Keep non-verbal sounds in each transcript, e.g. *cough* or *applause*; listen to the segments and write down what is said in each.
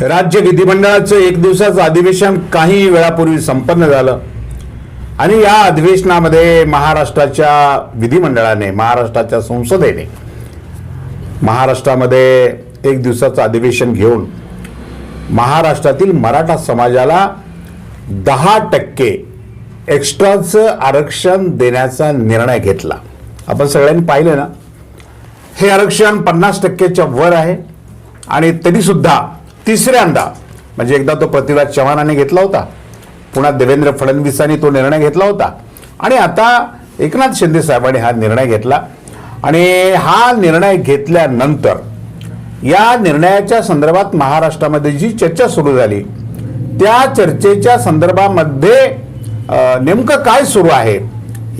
राज्य विधिमंडळाचं एक दिवसाचं अधिवेशन काही वेळापूर्वी संपन्न झालं. आणि या अधिवेशनामध्ये महाराष्ट्राच्या विधिमंडळाने महाराष्ट्राच्या संसदेने महाराष्ट्रामध्ये एक दिवसाचं अधिवेशन घेऊन महाराष्ट्रातील मराठा समाजाला दहा टक्के एक्स्ट्राचं आरक्षण देण्याचा निर्णय घेतला. आपण सगळ्यांनी पाहिलं ना? हे आरक्षण पन्नास टक्क्याच्या वर आहे. आणि तरीसुद्धा तिसऱ्यांदा म्हणजे एकदा तो पृथ्वीराज चव्हाणाने घेतला होता. पुन्हा देवेंद्र फडणवीसांनी तो निर्णय घेतला होता. आणि आता एकनाथ शिंदे साहेबांनी हा निर्णय घेतला. आणि हा निर्णय घेतल्यानंतर या निर्णयाच्या संदर्भात महाराष्ट्रामध्ये जी चर्चा सुरू झाली त्या चर्चेच्या संदर्भामध्ये नेमकं काय सुरू आहे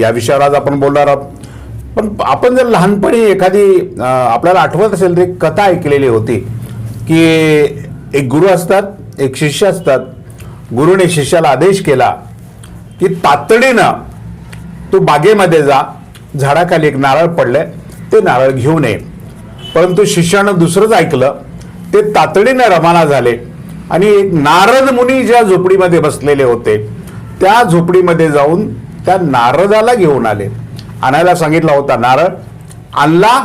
या विषयावर आज आपण बोलणार आहोत. पण आपण जर लहानपणी एखादी आपल्याला आठवत असेल तर एक कथा ऐकलेली होती की एक गुरु असतात एक शिष्य असतात. गुरुने शिष्याला आदेश केला की तातडीनं तू बागेमध्ये जा झाडाखाली एक नारळ पडले ते नारळ घेऊन ये. परंतु शिष्यानं दुसरंच ऐकलं ते तातडीनं रवाना झाले आणि एक नारद मुनी ज्या झोपडीमध्ये बसलेले होते त्या झोपडीमध्ये जाऊन त्या नारदाला घेऊन आले. आणायला सांगितला होता नारळ आणला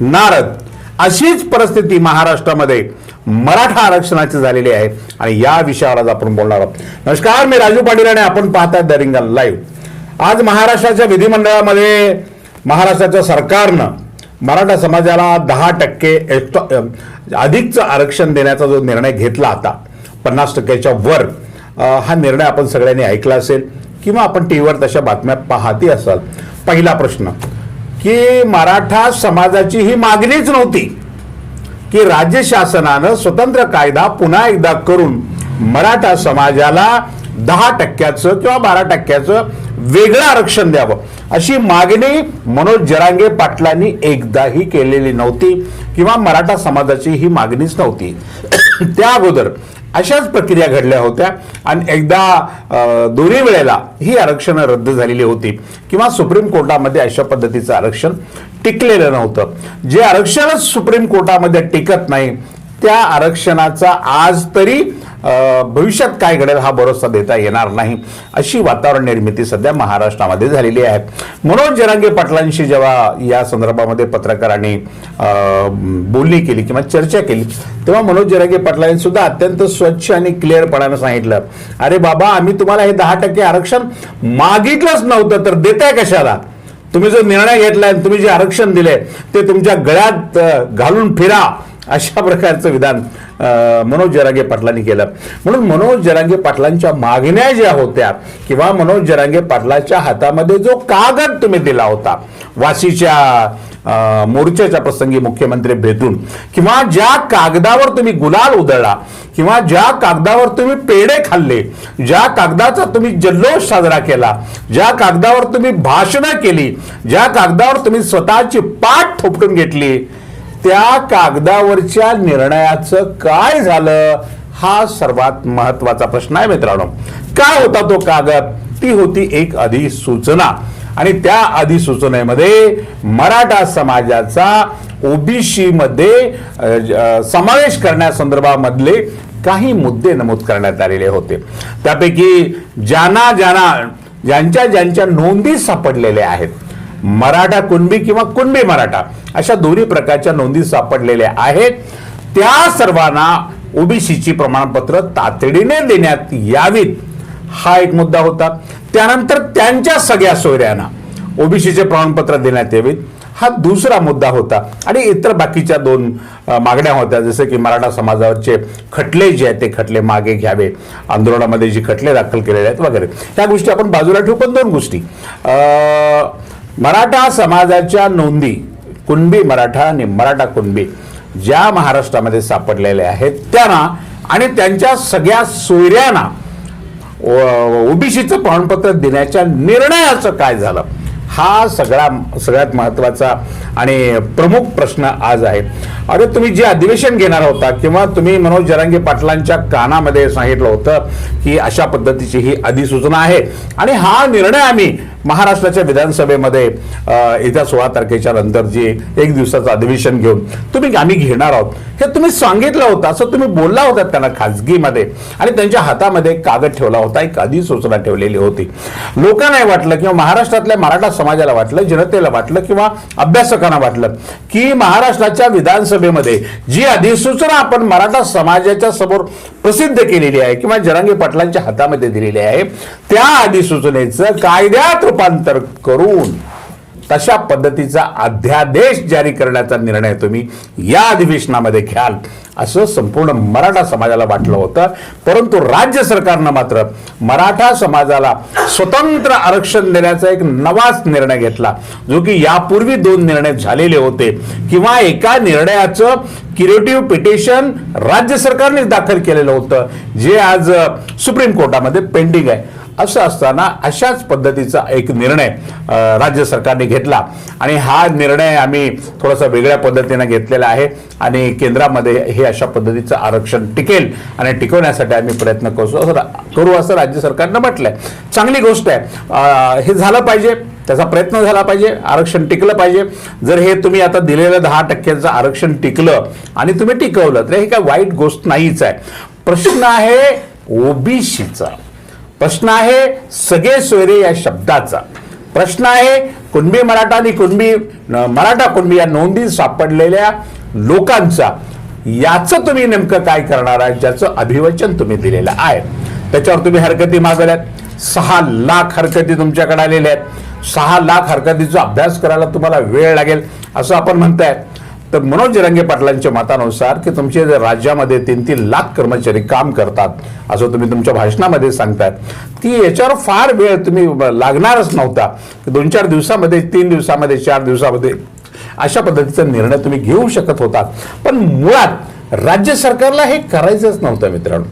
नारद. अशीच परिस्थिती महाराष्ट्रामध्ये मराठा आरक्षणाची झालेली आहे आणि या विषयावर आज आपण बोलणार आहोत. नमस्कार मी राजू पाटील आणि आपण पाहताय दरिंगल लाईव्ह. आज महाराष्ट्राच्या विधिमंडळामध्ये महाराष्ट्राच्या सरकारनं मराठा समाजाला दहा टक्के अधिकचं आरक्षण देण्याचा जो निर्णय घेतला होता पन्नास टक्क्याच्या वर हा निर्णय आपण सगळ्यांनी ऐकला असेल किंवा आपण टी व्हीवर तशा बातम्या पाहती असाल. पहिला प्रश्न की मराठा समाजाची ही मागणीच नव्हती. की राज्य शासनानं स्वतंत्र कायदा पुन्हा एकदा करून मराठा समाजाला दहा टक्क्याचं किंवा बारा टक्क्याचं वेगळं आरक्षण द्यावं. अशी मागणी मनोज जरांगे पाटलांनी एकदाही केलेली नव्हती किंवा मराठा समाजाची ही मागणीच नव्हती. *coughs* त्या अगोदर अशाच प्रक्रिया घडल्या होत्या. आणि एकदा दोन्ही वेळेला ही आरक्षणं रद्द झालेली होती. किंवा सुप्रीम कोर्टामध्ये अशा पद्धतीचं आरक्षण टिकलेलं नव्हतं. जे आरक्षणच सुप्रीम कोर्टामध्ये टिकत नाही त्या आरक्षणाचा आज तरी भविष्यात काय घडेल हा भरोसा देता येणार नाही. अशी वातावरण निर्मिती सध्या महाराष्ट्रामध्ये झालेली आहे. मनोज जरांगे पाटलांशी जेव्हा या संदर्भामध्ये पत्रकारांनी बोलणी केली किंवा चर्चा केली तेव्हा मनोज जरांगे पाटलांनी सुद्धा अत्यंत स्वच्छ आणि क्लिअरपणानं सांगितलं अरे बाबा आम्ही तुम्हाला हे दहा टक्के आरक्षण मागितलंच नव्हतं तर देताय कशाला? तुम्ही जो निर्णय घेतलाय आणि तुम्ही जे आरक्षण दिले ते तुमच्या गळ्यात घालून फिरा. अशा प्रकारचं विधान मनोज जरांगे पाटलांनी केलं. म्हणून मनोज जरांगे पाटलांच्या मागण्या ज्या होत्या किंवा मनोज जरांगे पाटलाच्या हातामध्ये जो कागद तुम्ही दिला होता वाशीच्या मोर्चाच्या प्रसंगी मुख्यमंत्री भेटून किंवा ज्या कागदावर तुम्ही गुलाल उधळला किंवा ज्या कागदावर तुम्ही पेढे खाल्ले ज्या कागदाचा तुम्ही जल्लोष साजरा केला ज्या कागदावर तुम्ही भाषणं केली ज्या कागदावर तुम्ही स्वतःची पाठ थोपटून घेतली त्या कागदावरच्या निर्णयाचं काय झालं? हा सर्वात महत्त्वाचा प्रश्न आहे मित्रांनो. काय होता तो कागद? ती होती एक अधिसूचना. आणि त्या अधिसूचनेमध्ये मराठा समाजाचा ओबीसी मध्ये समावेश करण्यासंदर्भामधले काही मुद्दे नमूद करण्यात आलेले होते. त्यापैकी ज्यांना ज्यांना ज्यांच्या ज्यांच्या नोंदी सापडलेल्या आहेत मराठा कुणबी किंवा कुणबी मराठा अशा दोन्ही प्रकारच्या नोंदी सापडलेल्या आहेत. त्या सर्वांना ओबीसीची प्रमाणपत्र तातडीने देण्यात यावीत. हा एक मुद्दा होता. त्यानंतर त्यांच्या सगळ्या सोयऱ्यांना ओबीसीचे प्रमाणपत्र देण्यात यावीत. हा दुसरा मुद्दा होता. आणि इतर बाकीच्या दोन मागण्या होत्या. जसं की मराठा समाजावरचे खटले जे आहेत ते खटले मागे घ्यावे. आंदोलनामध्ये जी खटले दाखल केलेले आहेत वगैरे. त्या गोष्टी आपण बाजूला ठेवू. पण दोन गोष्टी. मराठा समाजाच्या नोंदी कुणबी मराठा आणि मराठा कुणबी ज्या महाराष्ट्रामध्ये सापडलेल्या आहेत त्यांना आणि त्यांच्या सगळ्या सोयऱ्यांना ओबीसीचं प्रमाणपत्र देण्याच्या निर्णयाचं काय झालं? हा सगळा सगळ्यात महत्त्वाचा आणि प्रमुख प्रश्न आज आहे. अरे तुम्ही जे अधिवेशन घेणार होता किंवा तुम्ही मनोज जरांगे पाटलांच्या कानामध्ये सांगितलं होतं की अशा पद्धतीची ही अधिसूचना आहे. आणि हा निर्णय आम्ही महाराष्ट्राच्या विधानसभेमध्ये येत्या सोळा तारखेच्या नंतर जे एक दिवसाचं अधिवेशन घेऊन तुम्ही आम्ही घेणार आहोत. हे तुम्ही सांगितलं होतं असं तुम्ही बोलला होता त्यांना खाजगीमध्ये. आणि त्यांच्या हातामध्ये कागद ठेवला होता एक अधिसूचना ठेवलेली होती. लोकांना वाटलं किंवा महाराष्ट्रातल्या मराठा समाजाला वाटलं जनतेला वाटलं किंवा अभ्यासकांना वाटलं की महाराष्ट्राच्या विधानसभेमध्ये जी अधिसूचना आपण मराठा समाजाच्या समोर प्रसिद्ध केलेली आहे किंवा जरांगी पाटलांच्या हातामध्ये दिलेली आहे त्या अधिसूचनेचं कायद्यात रूपांतर करून तशा पद्धतीचा अध्यादेश जारी करण्याचा निर्णय तुम्ही या अधिवेशनामध्ये घ्याल. असं संपूर्ण मराठा समाजाला वाटलं होतं. परंतु राज्य सरकारनं मात्र मराठा समाजाला स्वतंत्र आरक्षण देण्याचा एक नवाच निर्णय घेतला जो की यापूर्वी दोन निर्णय झालेले होते. किंवा एका निर्णयाचं क्युरेटिव्ह पिटिशन राज्य सरकारनेच दाखल केलेलं होतं जे आज सुप्रीम कोर्टामध्ये पेंडिंग आहे. असं असताना अशाच पद्धतीचा एक निर्णय राज्य सरकारने घेतला. आणि हा निर्णय आम्ही थोडासा वेगळ्या पद्धतीनं घेतलेला आहे आणि केंद्रामध्ये हे अशा पद्धतीचं आरक्षण टिकेल आणि टिकवण्यासाठी आम्ही प्रयत्न करू असं करू असं राज्य सरकारनं म्हटलं आहे चांगली गोष्ट आहे. हे झालं पाहिजे. त्याचा प्रयत्न झाला पाहिजे. आरक्षण टिकलं पाहिजे. जर हे तुम्ही आता दिलेलं दहा टक्क्याचं आरक्षण टिकलं आणि तुम्ही टिकवलं तर हे काय वाईट गोष्ट नाहीच आहे. प्रश्न आहे ओबीसीचा. प्रश्न आहे सगळे सोयरे या शब्दाचा. प्रश्न आहे कुणबी मराठा आणि कुणबी मराठा कुणबी या नोंदी सापडलेल्या लोकांचा याचं तुम्ही नेमकं काय करणार आहे ज्याचं अभिवचन तुम्ही दिलेलं आहे. त्याच्यावर तुम्ही हरकती मागवल्यात. सहा लाख हरकती तुमच्याकडे आलेल्या आहेत. सहा लाख हरकतीचा अभ्यास करायला तुम्हाला वेळ लागेल. असं आपण म्हणताय तर मनोज रंगे पाटलांच्या मतानुसार की तुमचे जे राज्यामध्ये तीन तीन लाख कर्मचारी काम करतात असं तुम्ही तुमच्या भाषणामध्ये सांगतात की याच्यावर फार वेळ तुम्ही लागणारच नव्हता. दोन चार दिवसामध्ये तीन दिवसामध्ये चार दिवसामध्ये अशा पद्धतीचा निर्णय तुम्ही घेऊ शकत होता. पण मुळात राज्य सरकारला हे करायचंच नव्हतं मित्रांनो.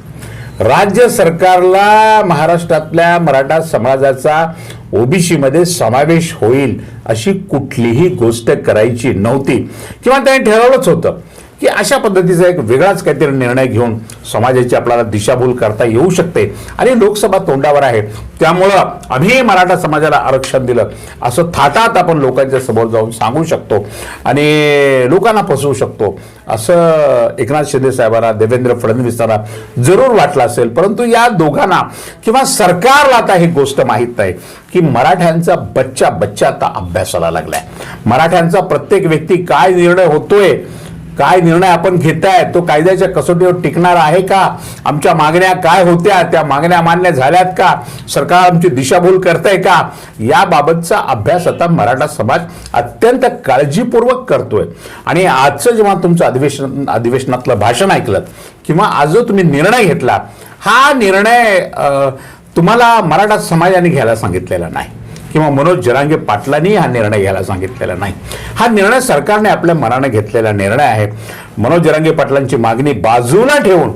राज्य सरकारला महाराष्ट्रातल्या मराठा समाजाचा ओबीसीमध्ये समावेश होईल अशी कुठलीही गोष्ट करायची नव्हती. किंवा त्याने ठरवलंच होतं. की अशा पद्धतीचा एक वेगळाच काहीतरी निर्णय घेऊन समाजाची आपल्याला दिशाभूल करता येऊ शकते. आणि लोकसभा तोंडावर आहे. त्यामुळं आम्ही मराठा समाजाला आरक्षण दिलं. असं थाटात आपण लोकांच्या समोर जाऊन सांगू शकतो. आणि लोकांना फसवू शकतो. असं एकनाथ शिंदे साहेबांना देवेंद्र फडणवीसांना जरूर वाटलं असेल. परंतु या दोघांना किंवा सरकारला आता ही गोष्ट माहीत नाही की मराठ्यांचा बच्चा बच्चा आता अभ्यासाला लागलाय. मराठ्यांचा प्रत्येक व्यक्ती काय निर्णय होतोय काय निर्णय आपण घेताय? तो कायद्याच्या कसोटीवर टिकणार आहे का? आमच्या मागण्या काय होत्या? त्या मागण्या मान्य झाल्यात का? सरकार आमची दिशाभूल करतंय का? याबाबतचा अभ्यास आता मराठा समाज अत्यंत काळजीपूर्वक करतोय. आणि आजचं जेव्हा तुमचं अधिवेशन अधिवेशनातलं भाषण ऐकलं किंवा आज जो तुम्ही निर्णय घेतला हा निर्णय तुम्हाला मराठा समाजाने घ्यायला सांगितलेला नाही. किंवा मनोज जरांगे पाटलांनी हा निर्णय घ्यायला सांगितलेला नाही. हा निर्णय सरकारने आपल्या मनाने घेतलेला निर्णय आहे. मनोज जरांगे पाटलांची मागणी बाजूला ठेवून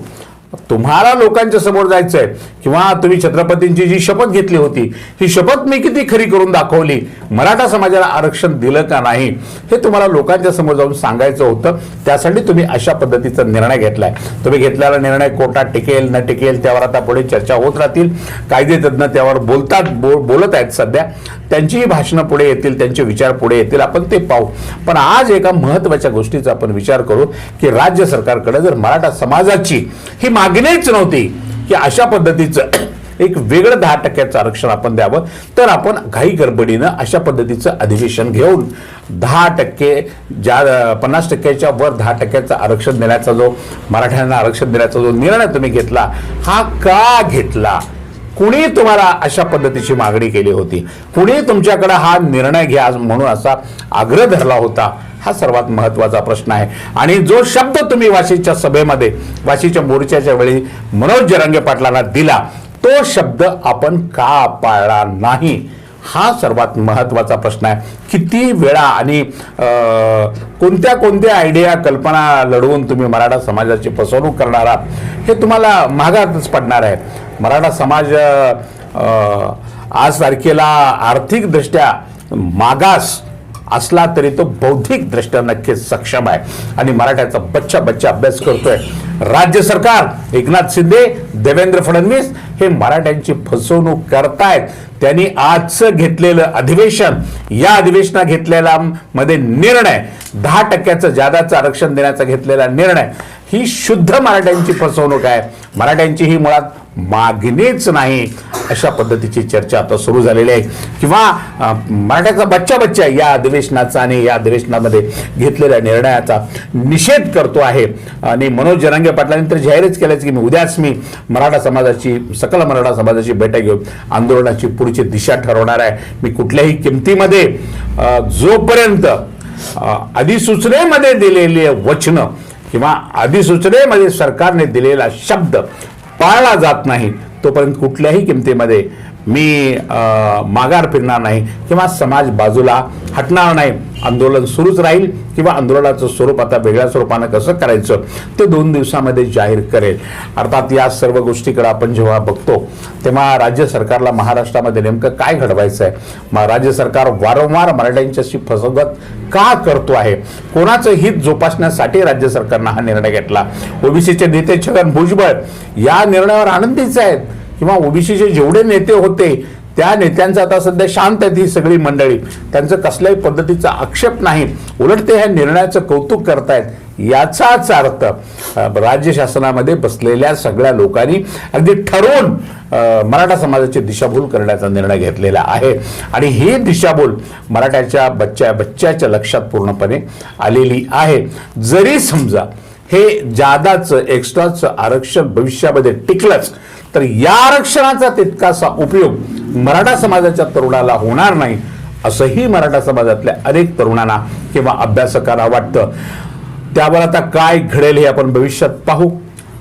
तुम्हाला लोकांच्या समोर जायचंय किंवा तुम्ही छत्रपतींची जी शपथ घेतली होती ही शपथ मी किती खरी करून दाखवली मराठा समाजाला आरक्षण दिलं का नाही हे तुम्हाला लोकांच्या समोर जाऊन सांगायचं होतं. त्यासाठी तुम्ही अशा पद्धतीचा निर्णय घेतलाय. तुम्ही घेतलेला निर्णय कोर्टात टिकेल न टिकेल त्यावर आता पुढे चर्चा होत राहतील. कायदे तज्ज्ञ त्यावर बोलतात बो, बोलत आहेत सध्या. त्यांचीही भाषणं पुढे येतील त्यांचे विचार पुढे येतील आपण ते पाहू. पण आज एका महत्त्वाच्या गोष्टीचा आपण विचार करू की राज्य सरकारकडे जर मराठा समाजाची ही मागणीच नव्हती की अशा पद्धतीचं एक वेगळं दहा टक्क्याचं आरक्षण आपण द्यावं. तर आपण घाई गडबडीनं अशा पद्धतीचं अधिवेशन घेऊन दहा टक्के ज्या पन्नास टक्क्याच्या वर दहा टक्क्याचं आरक्षण देण्याचा जो मराठ्यांना आरक्षण देण्याचा जो निर्णय तुम्ही घेतला हा का घेतला? कुणी तुम्हाला अशा पद्धतीची मागणी केली होती? कुणी तुमच्याकडे हा निर्णय घ्या म्हणून असा आग्रह धरला होता? हा सर्वात महत्त्वाचा प्रश्न आहे. आणि जो शब्द तुम्ही वाशीच्या सभेमध्ये वाशीच्या मोर्चाच्या वेळी मनोज जरांगे पाटलांना दिला तो शब्द आपण का पाळला नाही? हा सर्वात महत्त्वाचा प्रश्न आहे. किती वेळा आणि कोणत्या कोणत्या आयडिया कल्पना लढवून तुम्ही मराठा समाजाची फसवणूक करणार आहात हे तुम्हाला महागातच पडणार आहे. मराठा समाज आज तारखेला आर्थिकदृष्ट्या मागास असला तरी तो बौद्धिक दृष्ट्या नक्कीच सक्षम आहे. आणि मराठ्याचा बच्चा बच्चा अभ्यास करतोय. राज्य सरकार एकनाथ शिंदे देवेंद्र फडणवीस हे मराठ्यांची फसवणूक करतायत. त्यांनी आजचं घेतलेलं अधिवेशन या अधिवेशनात घेतलेला मध्ये निर्णय. दहा टक्क्याचं जादाचं आरक्षण देण्याचा घेतलेला निर्णय. ही शुद्ध मराठ्यांची फसवणूक आहे. मराठ्यांची ही मुळात मागणीच नाही. अशा पद्धतीची चर्चा आता सुरू झालेली आहे. किंवा मराठ्याचा बच्चा बच्चा या अधिवेशनाचा आणि या अधिवेशनामध्ये घेतलेल्या निर्णयाचा निषेध करतो आहे. आणि मनोज जरांगे पाटलांनी तर जाहीरच केलंच की मी उद्याच मी मराठा समाजाची सकल मराठा समाजाची बैठक घेऊन आंदोलनाची पुढची दिशा ठरवणार आहे. मी कुठल्याही किमतीमध्ये जोपर्यंत अधिसूचनेमध्ये दिलेली वचनं किंवा अधिसूचनेमध्ये सरकारने दिलेला शब्द पाळला जात नाही तोपर्यंत कुठल्याही किमतीमध्ये मी माघार फिरणार नाही किंवा समाज बाजूला हटणार नाही. आंदोलन सुरूच राहील किंवा आंदोलनाचं स्वरूप आता वेगळ्या स्वरूपानं कसं करायचं ते दोन दिवसामध्ये जाहीर करेल. अर्थात या सर्व गोष्टीकडे आपण जेव्हा बघतो तेव्हा राज्य सरकारला महाराष्ट्रामध्ये नेमकं काय घडवायचं आहे मग राज्य सरकार वारंवार मराठ्यांच्याशी फसवत का करतो आहे? कोणाचं हित जोपासण्यासाठी राज्य सरकारनं हा निर्णय घेतला? ओबीसीचे नेते छगन भुजबळ या निर्णयावर आनंदीच आहेत. किंवा ओबीसीचे जेवढे नेते होते त्या नेत्यांचं आता सध्या शांत आहेत ही सगळी मंडळी. त्यांचं कसल्याही पद्धतीचा आक्षेप नाही. उलट ते ह्या निर्णयाचं कौतुक करतायत. याचाच अर्थ राज्य शासनामध्ये बसलेल्या सगळ्या लोकांनी अगदी ठरवून मराठा समाजाची दिशाभूल करण्याचा निर्णय घेतलेला आहे. आणि ही दिशाभूल मराठ्याच्या बच्च्या बच्च्याच्या लक्षात पूर्णपणे आलेली आहे. जरी समजा हे जादाचं एक्स्ट्राचं आरक्षण भविष्यामध्ये टिकलंच तर या आरक्षणाचा तितकासा उपयोग मराठा समाजाच्या तरुणाला होणार नाही असंही मराठा समाजातल्या अनेक तरुणांना किंवा अभ्यासकांना वाटतं. त्यावर आता काय घडेल हे आपण भविष्यात पाहू.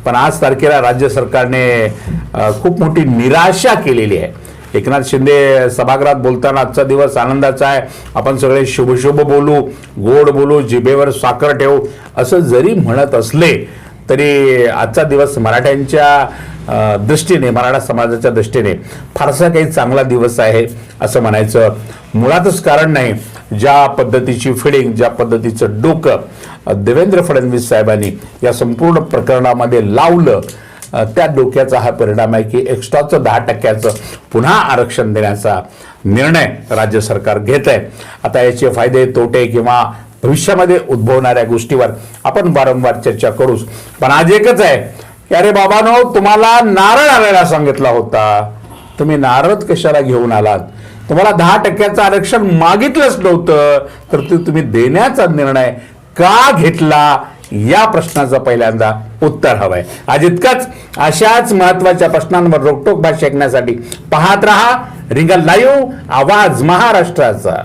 पण आज तारखेला राज्य सरकारने खूप मोठी निराशा केलेली आहे. एकनाथ शिंदे सभागृहात बोलताना आजचा दिवस आनंदाचा आहे. आपण सगळे शुभशुभ बोलू गोड बोलू जिभेवर साखर ठेवू असं जरी म्हणत असले तरी आजचा दिवस मराठ्यांच्या दृष्टीने मराठा समाजाच्या दृष्टीने फारसा काही चांगला दिवस आहे असं म्हणायचं मुळातच कारण नाही. ज्या पद्धतीची फिडिंग ज्या पद्धतीचं डोकं देवेंद्र फडणवीस साहेबांनी या संपूर्ण प्रकरणामध्ये लावलं त्या डोक्याचा हा परिणाम आहे की एक्स्ट्राचं दहा टक्क्याचं पुन्हा आरक्षण देण्याचा निर्णय राज्य सरकार घेत आहे आता याचे फायदे तोटे किंवा भविष्यामध्ये उद्भवणाऱ्या गोष्टीवर आपण वारंवार चर्चा करूच. पण आज एकच आहे. की अरे बाबानो तुम्हाला नारळ आणायला सांगितला होता. तुम्ही नारळच कशाला घेऊन आलात? तुम्हाला दहा टक्क्याचं आरक्षण मागितलंच नव्हतं. तर ते तुम्ही देण्याचा निर्णय का घेतला? या प्रश्नाचं पहिल्यांदा उत्तर हवंय. आज इतकंच. अशाच महत्त्वाच्या प्रश्नांवर रोकटोक भाष्य ऐकण्यासाठी पाहत रहा. रिंगल लाईव्ह आवाज महाराष्ट्राचा.